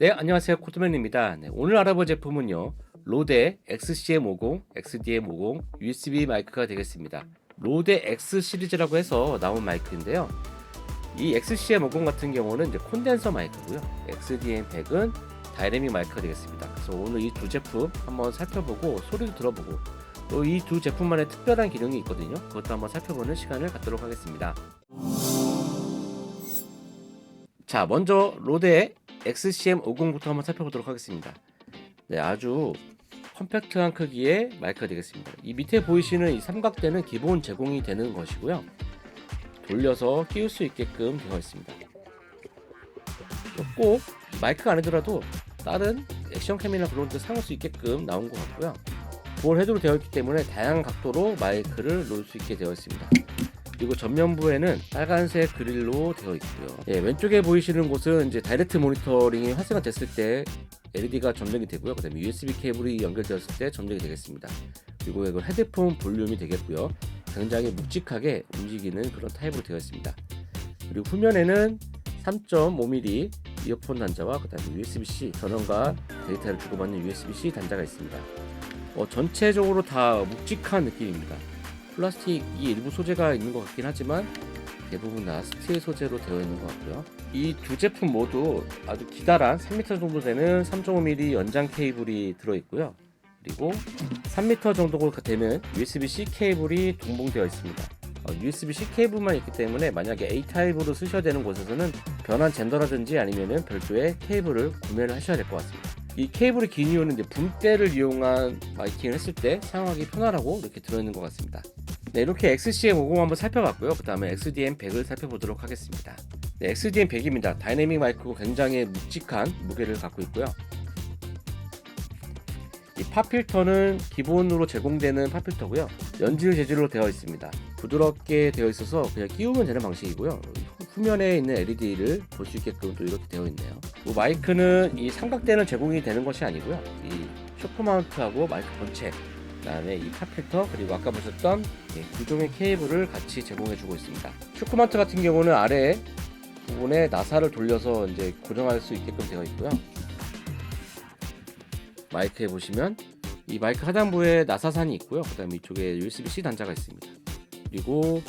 네, 안녕하세요. 코드맨입니다. 네, 오늘 알아볼 제품은요. 로데 XCM50, XDM50 USB 마이크가 되겠습니다. 로데 X 시리즈라고 해서 나온 마이크인데요. 이 XCM50 같은 경우는 이제 콘덴서 마이크고요. XDM100은 다이내믹 마이크가 되겠습니다. 그래서 오늘 이 두 제품 한번 살펴보고 소리도 들어보고 또 이 두 제품만의 특별한 기능이 있거든요. 그것도 한번 살펴보는 시간을 갖도록 하겠습니다. 자, 먼저 로데의 XCM50부터 한번 살펴보도록 하겠습니다. 네, 아주 컴팩트한 크기의 마이크가 되겠습니다. 이 밑에 보이시는 이 삼각대는 기본 제공이 되는 것이고요. 돌려서 끼울 수 있게끔 되어 있습니다. 꼭 마이크가 아니더라도 다른 액션캠이나 그런 데 사용할 수 있게끔 나온 것 같고요. 볼 헤드로 되어 있기 때문에 다양한 각도로 마이크를 놓을 수 있게 되어 있습니다. 그리고 전면부에는 빨간색 그릴로 되어 있고요. 예, 왼쪽에 보이시는 곳은 이제 다이렉트 모니터링이 활성화 됐을 때 LED가 점등이 되고요. 그다음에 USB 케이블이 연결되었을 때 점등이 되겠습니다. 그리고 이거 헤드폰 볼륨이 되겠고요. 굉장히 묵직하게 움직이는 그런 타입으로 되어 있습니다. 그리고 후면에는 3.5mm 이어폰 단자와 그다음에 USB-C 전원과 데이터를 주고받는 USB-C 단자가 있습니다. 어, 전체적으로 다 묵직한 느낌입니다. 플라스틱이 일부 소재가 있는 것 같긴 하지만 대부분 다 스틸 소재로 되어 있는 것 같고요. 이 두 제품 모두 아주 기다란 3m 정도 되는 3.5mm 연장 케이블이 들어 있고요. 그리고 3m 정도가 되는 USB-C 케이블이 동봉되어 있습니다. 어, USB-C 케이블만 있기 때문에 만약에 A 타입으로 쓰셔야 되는 곳에서는 변환 젠더라든지 아니면은 별도의 케이블을 구매를 하셔야 될 것 같습니다. 이 케이블이 긴 이유는 붐대를 이용한 마이킹을 했을 때 사용하기 편하라고 이렇게 들어있는 것 같습니다. 네, 이렇게 XCM50 한번 살펴봤고요. 그 다음에 XDM100을 살펴보도록 하겠습니다. 네, XDM100입니다. 다이내믹 마이크고 굉장히 묵직한 무게를 갖고 있고요. 이 팝필터는 기본으로 제공되는 팝필터고요. 연질 재질로 되어 있습니다. 부드럽게 되어 있어서 그냥 끼우면 되는 방식이고요. 후면에 있는 LED를 볼 수 있게끔 또 이렇게 되어 있네요. 그 마이크는 이 삼각대는 제공이 되는 것이 아니고요. 이 쇼크 마운트하고 마이크 본체, 그 다음에 이 팝필터 그리고 아까 보셨던 예, 구종의 케이블을 같이 제공해 주고 있습니다. 쇼크 마운트 같은 경우는 아래 부분에 나사를 돌려서 이제 고정할 수 있게끔 되어 있고요. 마이크에 보시면 이 마이크 하단부에 나사산이 있고요. 그 다음에 이쪽에 USB-C 단자가 있습니다. 그리고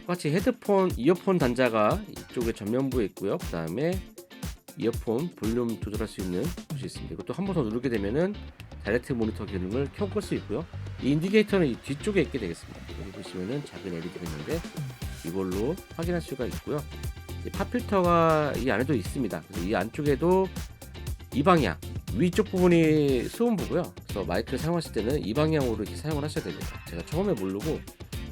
똑같이 헤드폰, 이어폰 단자가 이쪽에 전면부에 있고요. 그 다음에 이어폰 볼륨 조절할 수 있는 곳이 있습니다. 이것도 한 번 더 누르게 되면은 다이렉트 모니터 기능을 끌수 있고요. 이 인디게이터는 이 뒤쪽에 있게 되겠습니다. 여기 보시면은 작은 LED가 있는데 이걸로 확인할 수가 있고요. 이 팝필터가 이 안에도 있습니다. 그래서 이 안쪽에도 이 방향 위쪽 부분이 수음부고요. 그래서 마이크를 사용하실 때는 이 방향으로 이렇게 사용을 하셔야 됩니다. 제가 처음에 모르고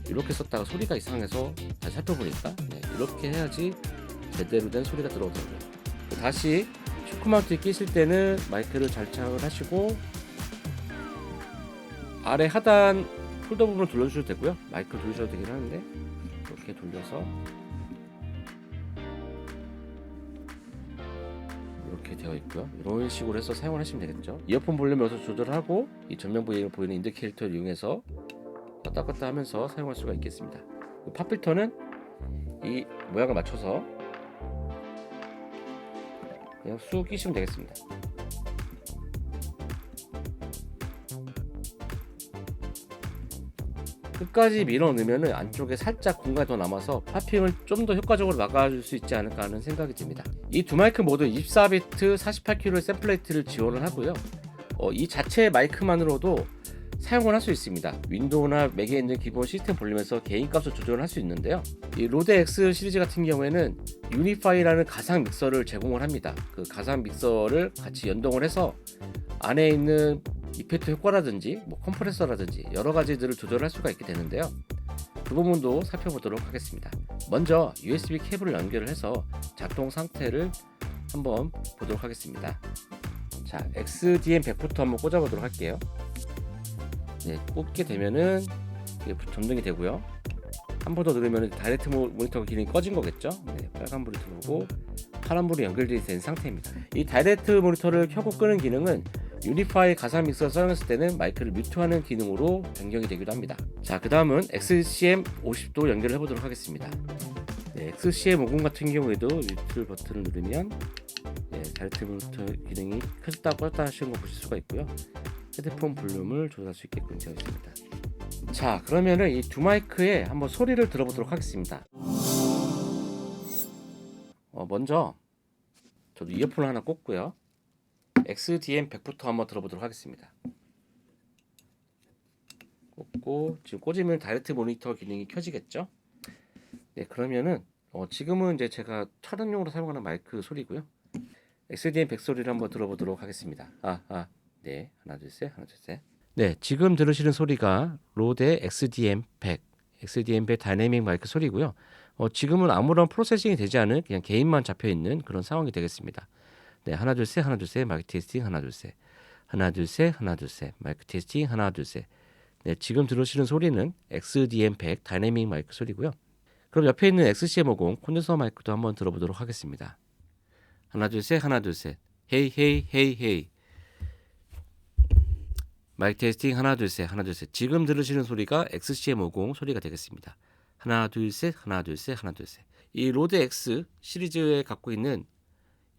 이렇게 썼다가 소리가 이상해서 다시 살펴보니까 네, 이렇게 해야지 제대로 된 소리가 들어오더라고요. 다시 쇼크마운트 끼실 때는 마이크를 잘 착용을 하시고 아래 하단 폴더 부분을 돌려주셔도 되고요. 마이크를 돌리셔도 되긴 하는데 이렇게 돌려서 이렇게 되어 있고요. 이런 식으로 해서 사용을 하시면 되겠죠. 이어폰 볼륨 여기서 조절하고 이 전면부에 보이는 인디케이터를 이용해서 왔다 갔다 하면서 사용할 수가 있겠습니다. 팝 필터는 이 모양을 맞춰서 그냥 쑥 끼시면 되겠습니다. 끝까지 밀어 넣으면 안쪽에 살짝 공간이 더 남아서 팝핑을 좀 더 효과적으로 막아줄 수 있지 않을까 하는 생각이 듭니다. 이 두 마이크 모두 24비트 48kHz 샘플레이트를 지원을 하고요. 어, 이 자체 마이크만으로도 사용을 할 수 있습니다. 윈도우나 맥에 있는 기본 시스템 볼륨에서 개인 값을 조절을 할 수 있는데요. 이 로데 X 시리즈 같은 경우에는 유니파이라는 가상 믹서를 제공을 합니다. 그 가상 믹서를 같이 연동을 해서 안에 있는 이펙트 효과라든지 뭐 컴프레서라든지 여러 가지들을 조절할 수가 있게 되는데요. 그 부분도 살펴보도록 하겠습니다. 먼저 USB 케이블을 연결을 해서 작동 상태를 한번 보도록 하겠습니다. 자, XDM100부터 한번 꽂아보도록 할게요. 네, 꽂게 되면은 이게 점등이 되고요. 한 번 더 누르면 다이렉트 모- 모니터 기능이 꺼진 거겠죠? 네, 빨간불이 들어오고 파란불이 연결되어 된 상태입니다. 이 다이렉트 모니터를 켜고 끄는 기능은 유니파이 가상 믹서를 사용했을 때는 마이크를 뮤트하는 기능으로 변경이 되기도 합니다. 자, 그 다음은 XCM 50도 연결을 해보도록 하겠습니다. 네, XCM 50 같은 경우에도 뮤트 버튼을 누르면 네, 네, 다이렉트 부터 기능이 켜졌다 껐다 하시는 거 보실 수가 있고요. 헤드폰 볼륨을 조절할 수 있게끔 되어 있습니다. 자, 그러면은 이 두 마이크의 한번 소리를 들어보도록 하겠습니다. 어, 먼저 저도 이어폰을 하나 꽂고요. XDM 100부터 한번 들어보도록 하겠습니다. 꽂고 지금 꽂으면 다이렉트 모니터 기능이 켜지겠죠? 네, 그러면은 어, 지금은 이제 제가 촬영용으로 사용하는 마이크 소리고요. XDM 100 소리를 한번 들어보도록 하겠습니다. 아, 아, 네, 하나, 둘, 셋, 하나, 둘, 셋. 네, 지금 들으시는 소리가 로데 XDM 100, XDM 100 다이내믹 마이크 소리고요. 어, 지금은 아무런 프로세싱이 되지 않은 그냥 개인만 잡혀 있는 그런 상황이 되겠습니다. 네, 하나, 둘, 셋, 하나, 둘, 셋, 마이크 테스팅, 하나, 둘, 셋, 하나, 둘, 셋, 하나, 둘, 셋, 마이크 테스팅, 하나, 둘, 셋. 네, 지금 들으시는 소리는 XDM 100 다이내믹 마이크 소리고요. 그럼 옆에 있는 XCM50 콘덴서 마이크도 한번 들어보도록 하겠습니다. 하나 둘 셋 하나 둘 셋. 헤이 헤이 헤이 헤이. 마이크 테스팅 하나 둘 셋 하나 둘 셋. 지금 들으시는 소리가 XCM50 소리가 되겠습니다. 하나 둘 셋 하나 둘 셋 하나 둘 셋. 이 로드 X 시리즈에 갖고 있는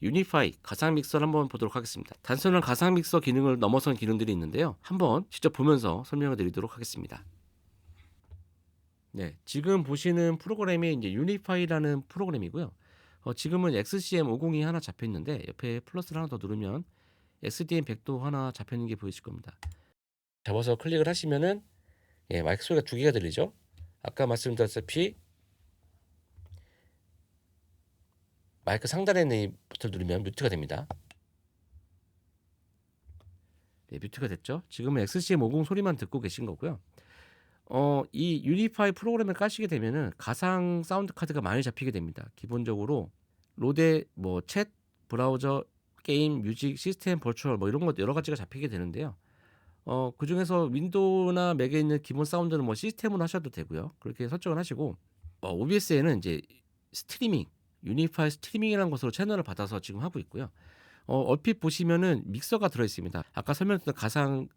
유니파이 가상 믹서를 한번 보도록 하겠습니다. 단순한 가상 믹서 기능을 넘어선 기능들이 있는데요. 한번 직접 보면서 설명을 드리도록 하겠습니다. 네, 지금 보시는 프로그램이 이제 유니파이라는 프로그램이고요. 어, 지금은 XCM50이 하나 잡혀 있는데 옆에 플러스를 하나 더 누르면 SDM 100도 하나 잡혀 있는 게 보이실 겁니다. 잡아서 클릭을 하시면은 예, 마이크 소리가 두 개가 들리죠. 아까 말씀드렸다시피 마이크 상단에 있는 이 버튼을 누르면 뮤트가 됩니다. 네, 뮤트가 됐죠. 지금은 XCM50 소리만 듣고 계신 거고요. 어, 이 유니파이 프로그램을 까시게 되면은 가상 사운드 카드가 많이 잡히게 됩니다. 기본적으로 로데 뭐 챗, 브라우저, 게임, 뮤직, 시스템, 버추얼 뭐 이런 것 여러 가지가 잡히게 되는데요. 어, 그 중에서 윈도우나 맥에 있는 기본 사운드는 뭐 시스템으로 하셔도 되고요. 그렇게 설정을 하시고 어, OBS에는 이제 스트리밍, 유니파이 스트리밍이라는 것으로 채널을 받아서 지금 하고 있고요. 어, 얼핏 보시면은 믹서가 들어 있습니다. 아까 설명했던 가상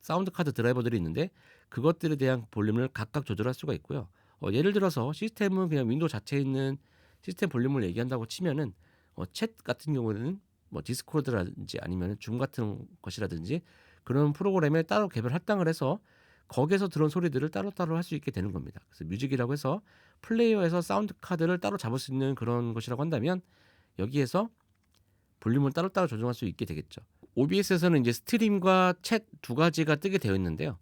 사운드 카드 드라이버들이 있는데 그것들에 대한 볼륨을 각각 조절할 수가 있고요. 어, 예를 들어서 시스템은 그냥 윈도우 자체에 있는 시스템 볼륨을 얘기한다고 치면은 어, 챗 같은 경우는 뭐 디스코드라든지 아니면 줌 같은 것이라든지 그런 프로그램에 따로 개별 할당을 해서 거기에서 들은 소리들을 따로따로 할 수 있게 되는 겁니다. 그래서 뮤직이라고 해서 플레이어에서 사운드 카드를 따로 잡을 수 있는 그런 것이라고 한다면 여기에서 볼륨을 따로따로 조정할 수 있게 되겠죠. OBS에서는 이제 스트림과 챗 두 가지가 뜨게 되어 있는데요.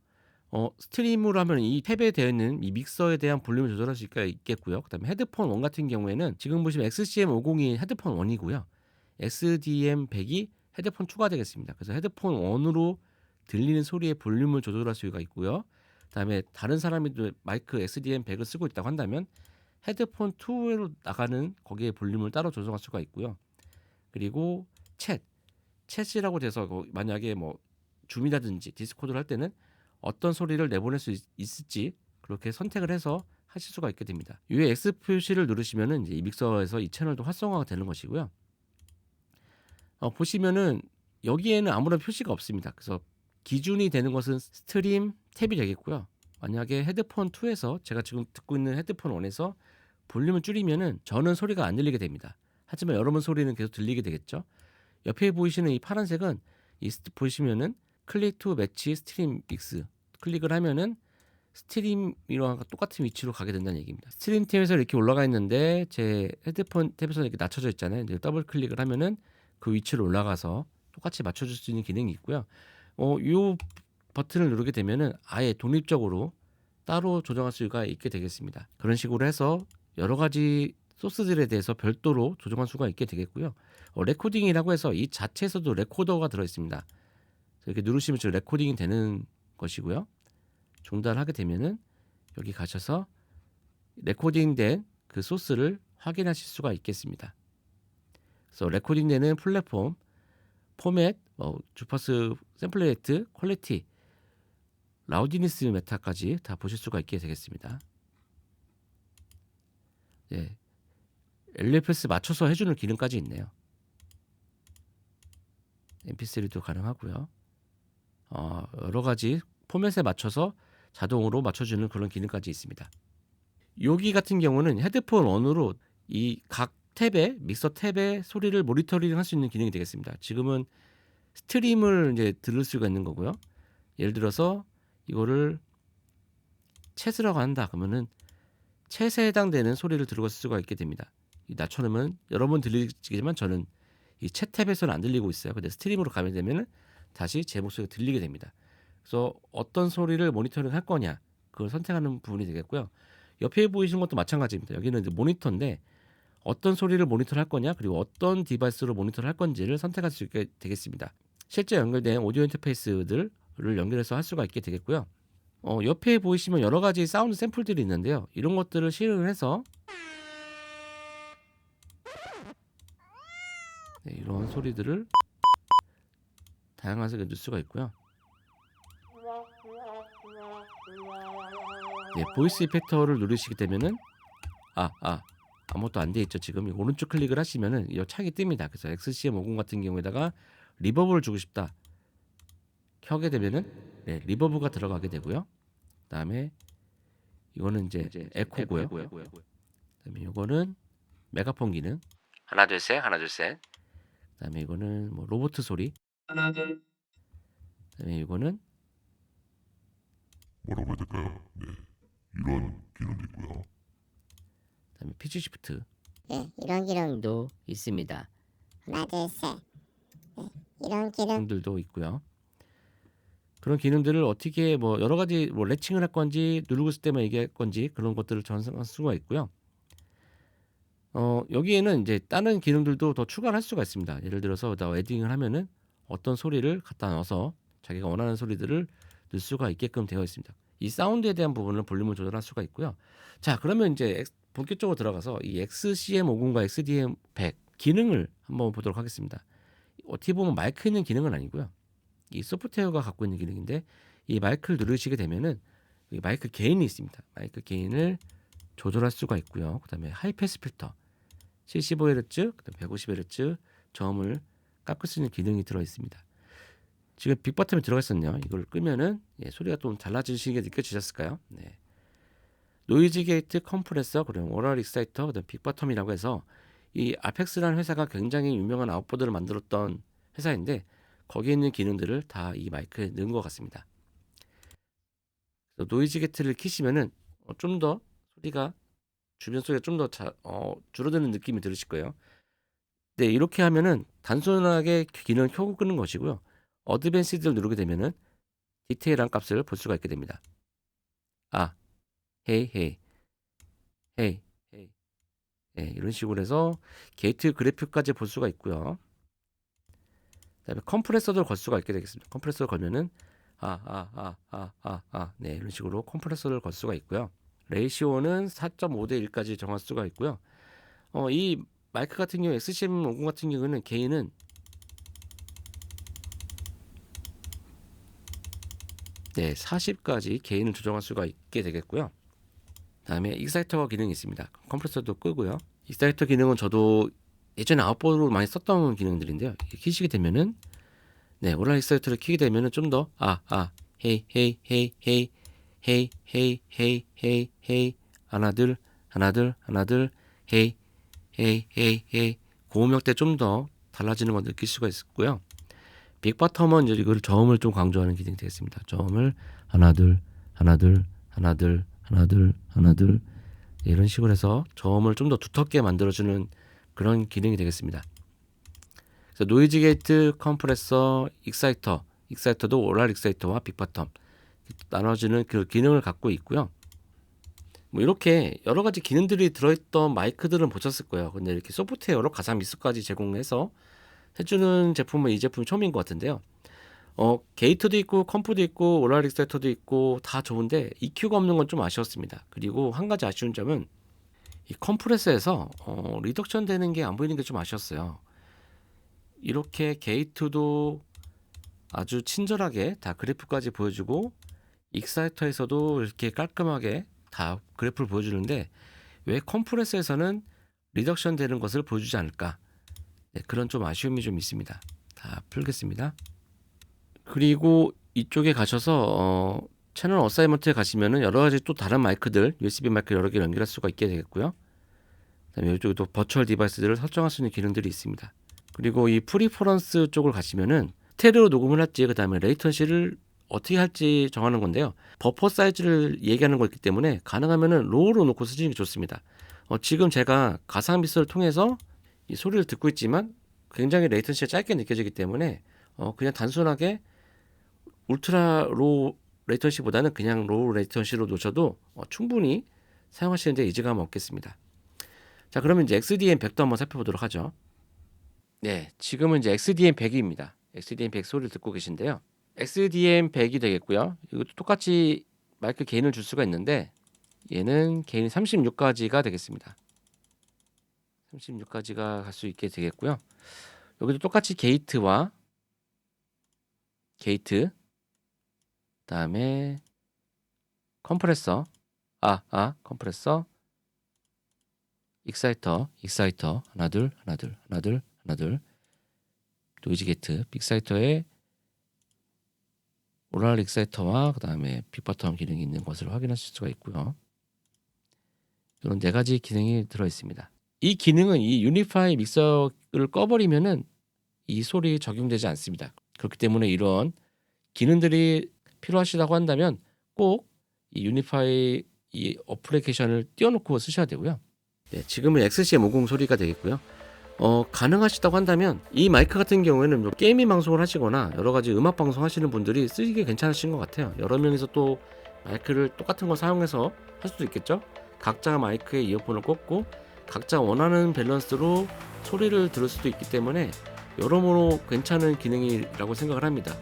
어, 스트림으로 하면 이 탭에 되어 있는 이 믹서에 대한 볼륨을 조절할 수 있게 있겠고요. 그다음에 헤드폰 1 같은 경우에는 지금 보시면 XCM50이 헤드폰 1이고요. XDM100이 헤드폰 2가 되겠습니다. 그래서 헤드폰 1으로 들리는 소리의 볼륨을 조절할 수가 있고요. 그다음에 다른 사람이 또 마이크 XDM100을 쓰고 있다고 한다면 헤드폰 2로 나가는 거기에 볼륨을 따로 조정할 수가 있고요. 그리고 챗, 챗이라고 돼서 거- 만약에 뭐 줌이라든지 디스코드를 할 때는 어떤 소리를 내보낼 수 있, 있을지 그렇게 선택을 해서 하실 수가 있게 됩니다. 위에 X 표시를 누르시면은 이제 이 믹서에서 이 채널도 활성화가 되는 것이고요. 어, 보시면은 여기에는 아무런 표시가 없습니다. 그래서 기준이 되는 것은 스트림 탭이 되겠고요. 만약에 헤드폰 2에서 제가 지금 듣고 있는 헤드폰 1에서 볼륨을 줄이면은 저는 소리가 안 들리게 됩니다. 하지만 여러분 소리는 계속 들리게 되겠죠. 옆에 보이시는 이 파란색은 이 스- 보시면은 클릭 투 매치 스트림 믹스 클릭을 하면은 스트림이랑 똑같은 위치로 가게 된다는 얘기입니다. 스트림 탭에서 이렇게 올라가 있는데 제 헤드폰 탭에서 이렇게 낮춰져 있잖아요. 더블 클릭을 하면은 그 위치로 올라가서 똑같이 맞춰줄 수 있는 기능이 있고요. 어, 요 버튼을 누르게 되면은 아예 독립적으로 따로 조정할 수가 있게 되겠습니다. 그런 식으로 해서 여러 가지 소스들에 대해서 별도로 조정할 수가 있게 되겠고요. 어, 레코딩이라고 해서 이 자체에서도 레코더가 들어 있습니다. 이렇게 누르시면 지금 레코딩이 되는 것이고요. 중단하게 되면은 여기 가셔서 레코딩된 그 소스를 확인하실 수가 있겠습니다. 그래서 레코딩되는 플랫폼, 포맷, 뭐 주파수 샘플 레이트, 퀄리티, 라우디니스 메타까지 다 보실 수가 있게 되겠습니다. 예. LFS 맞춰서 해주는 기능까지 있네요. MP3도 가능하고요. 어, 여러 가지 포맷에 맞춰서 자동으로 맞춰주는 그런 기능까지 있습니다. 여기 같은 경우는 헤드폰 원으로 이 각 탭에 믹서 탭에 소리를 모니터링 할 수 있는 기능이 되겠습니다. 지금은 스트림을 이제 들을 수가 있는 거고요. 예를 들어서 이거를 챗이라고 한다 그러면은 챗에 해당되는 소리를 들을 수가 있게 됩니다. 이 낮춰놓으면 여러분 들리지만 저는 이챗 탭에서는 안 들리고 있어요. 근데 스트림으로 가면 되면은 다시 제 목소리가 들리게 됩니다. 그래서 어떤 소리를 모니터링 할 거냐 그걸 선택하는 부분이 되겠고요. 옆에 보이시는 것도 마찬가지입니다. 여기는 이제 모니터인데 어떤 소리를 모니터를 할 거냐 그리고 어떤 디바이스로 모니터를 할 건지를 선택할 수 있게 되겠습니다. 실제 연결된 오디오 인터페이스들을 연결해서 할 수가 있게 되겠고요. 어, 옆에 보이시면 여러 가지 사운드 샘플들이 있는데요. 이런 것들을 실행을 해서 네, 이런 소리들을 다양하게 넣을 수가 있고요. 네, 보이스 이펙터를 누르시게 되면은 아, 아, 아무것도 안 돼 있죠. 지금 이 오른쪽 클릭을 하시면은 이 창이 뜹니다. 그래서 XCM50 같은 경우에다가 리버브를 주고 싶다. 켜게 되면은 네, 리버브가 들어가게 되고요. 그 다음에 이거는 이제, 에코고요. 그다음에 이거는 메가폰 기능. 하나 둘 셋, 하나 둘 셋. 그다음에 이거는 뭐 로봇 소리. 하나 둘 그다음에 이거는 뭐라고 해야 될까요? 네 이런 기능도 있고요. 그다음에 피치 시프트. 예, 이런 기능 도 있습니다. 둘셋 예, 이런 기능 기능들도 있고요. 그런 기능들을 어떻게 뭐 여러 가지 뭐 레칭을 할 건지 누르고 있을 때만 얘기할 건지 그런 것들을 전송할 수가 있고요. 어 여기에는 이제 다른 기능들도 더 추가를 할 수가 있습니다. 예를 들어서 나 에딩을 하면은 어떤 소리를 갖다 넣어서 자기가 원하는 소리들을 넣을 수가 있게끔 되어 있습니다. 이 사운드에 대한 부분을 볼륨을 조절할 수가 있고요. 자 그러면 이제 엑- 본격적으로 들어가서 이 XCM50과 XDM100 기능을 한번 보도록 하겠습니다. 어떻게 보면 마이크 있는 기능은 아니고요. 이 소프트웨어가 갖고 있는 기능인데 이 마이크를 누르시게 되면은 이 마이크 게인이 있습니다. 마이크 게인을 조절할 수가 있고요. 그다음에 하이패스 필터 75Hz, 그다음 150Hz 저음을 깎을 수 있는 기능이 들어 있습니다. 지금 빅버튼이 들어가 있었네요. 이걸 끄면은 예, 소리가 좀 달라지시게 느껴지셨을까요? 네. 노이즈 게이트 컴프레서 그리고 오럴 익사이터 그다음 빅버텀이라고 해서 이 아펙스라는 회사가 굉장히 유명한 아웃보드를 만들었던 회사인데 거기에 있는 기능들을 다 이 마이크에 넣은 것 같습니다. 노이즈 게이트를 키시면은 어, 좀더 소리가 주변 소리가 좀더 어, 줄어드는 느낌이 들으실 거예요. 네, 이렇게 하면은 단순하게 기능을 켜고 끄는 것이고요. 어드밴시드를 누르게 되면은 디테일한 값을 볼 수가 있게 됩니다. 아, 헤이 헤이 헤이 헤이 네, 이런 식으로 해서 게이트 그래프까지 볼 수가 있고요. 그다음에 컴프레서도 걸 수가 있게 되겠습니다. 컴프레서를 걸면은 아 아 아 아 아 아네 이런 식으로 컴프레서를 걸 수가 있고요. 레이시오는 4.5 대 1까지 정할 수가 있고요. 어, 이 마이크 같은 경우 XCM50 같은 경우는 개인은 네 40까지 개인을 조정할 수가 있게 되겠고요. 다음에 익사이터 기능이 있습니다. 컴프레서도 끄고요. 익사이터 기능은 저도 예전에 아웃보드로 많이 썼던 기능들인데요. 키시게 되면은 네 오랄 익사이터를 키게 되면은 좀 더 아 아 헤이 헤이 헤이 헤이 헤이 헤이 헤이 헤이 헤이 하나 둘 하나 둘 하나 둘 헤이 헤이 헤이 헤이 고음역 때 좀 더 달라지는 걸 느낄 수가 있고요. 빅바텀은 이제 이걸 저음을 좀 강조하는 기능이 되겠습니다. 저음을 하나 둘 하나 둘 하나 둘 하나 둘 하나 둘 네, 이런 식으로 해서 저음을 좀 더 두텁게 만들어주는 그런 기능이 되겠습니다. 그래서 노이즈 게이트, 컴프레서, 익사이터, 익사이터도 오랄 익사이터와 빅바텀 나눠지는 그 기능을 갖고 있고요. 뭐 이렇게 여러 가지 기능들이 들어있던 마이크들은 보셨을 거예요. 근데 이렇게 소프트웨어로 가상 미스까지 제공해서 해주는 제품은 이 제품이 처음인 것 같은데요. 어, 게이트도 있고 컴프도 있고 오랄 익사이터도 있고 다 좋은데 EQ가 없는 건 좀 아쉬웠습니다. 그리고 한 가지 아쉬운 점은 이 컴프레서에서 어, 리덕션 되는 게 안 보이는 게 좀 아쉬웠어요. 이렇게 게이트도 아주 친절하게 다 그래프까지 보여주고 익사이터에서도 이렇게 깔끔하게 다 그래프를 보여주는데 왜 컴프레서에서는 리덕션 되는 것을 보여주지 않을까? 네, 그런 좀 아쉬움이 좀 있습니다. 다 풀겠습니다. 그리고 이쪽에 가셔서 어, 채널 어사이먼트에 가시면은 여러 가지 또 다른 마이크들 USB 마이크 여러 개 연결할 수가 있게 되겠고요. 그다음에 이쪽도 버추얼 디바이스들을 설정할 수 있는 기능들이 있습니다. 그리고 이 프리퍼런스 쪽을 가시면은 스테레오 녹음을 할지 그다음에 레이턴시를 어떻게 할지 정하는 건데요. 버퍼 사이즈를 얘기하는 거기 때문에 가능하면은 로우로 놓고 쓰시는 게 좋습니다. 어, 지금 제가 가상 믹서를 통해서 이 소리를 듣고 있지만 굉장히 레이턴시가 짧게 느껴지기 때문에 어, 그냥 단순하게 울트라 로우 레이턴시보다는 그냥 로우 레이턴시로 놓으셔도 어, 충분히 사용하시는데 이질감 없겠습니다. 자, 그러면 이제 XDM 100도 한번 살펴보도록 하죠. 네, 지금은 이제 XDM 100입니다. XDM 100 소리를 듣고 계신데요. XDM 100이 되겠고요. 이것도 똑같이 마이크 게인을 줄 수가 있는데 얘는 게인 36까지가 되겠습니다. 36까지가 갈 수 있게 되겠고요. 여기도 똑같이 게이트와 게이트 그 다음에 컴프레서 아, 아, 컴프레서 익사이터, 익사이터 하나 둘, 하나 둘, 하나 둘, 하나 둘 노이즈 게이트, 빅사이터에 오랄 익사이터와 그 다음에 빅버텀 기능이 있는 것을 확인하실 수가 있고요. 이런 네 가지 기능이 들어 있습니다. 이 기능은 이 유니파이 믹서를 꺼버리면은 이 소리 적용되지 않습니다. 그렇기 때문에 이런 기능들이 필요하시다고 한다면 꼭 이 유니파이 이 어플리케이션을 띄워놓고 쓰셔야 되고요. 네, 지금은 XCM50 소리가 되겠고요. 어, 가능하시다고 한다면 이 마이크 같은 경우에는 뭐 게이밍 방송을 하시거나 여러 가지 음악 방송 하시는 분들이 쓰기에 괜찮으신 것 같아요. 여러 명이서 또 마이크를 똑같은 거 사용해서 할 수도 있겠죠. 각자 마이크에 이어폰을 꽂고 각자 원하는 밸런스로 소리를 들을 수도 있기 때문에 여러모로 괜찮은 기능이라고 생각을 합니다.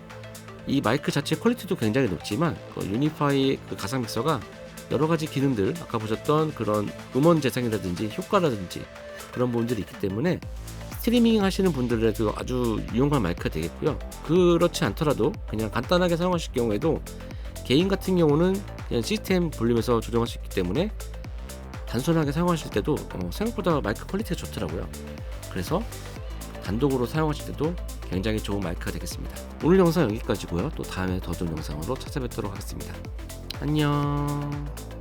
이 마이크 자체 퀄리티도 굉장히 높지만 그 유니파이 그 가상 믹서가 여러 가지 기능들 아까 보셨던 그런 음원 재생이라든지 효과라든지 그런 부분들이 있기 때문에 스트리밍 하시는 분들에도 아주 유용한 마이크가 되겠고요. 그렇지 않더라도 그냥 간단하게 사용하실 경우에도 개인 같은 경우는 그냥 시스템 볼륨에서 조정할 수 있기 때문에 단순하게 사용하실 때도 어, 생각보다 마이크 퀄리티가 좋더라고요. 그래서 단독으로 사용하실 때도 굉장히 좋은 마이크가 되겠습니다. 오늘 영상 여기까지고요. 또 다음에 더 좋은 영상으로 찾아뵙도록 하겠습니다. 안녕.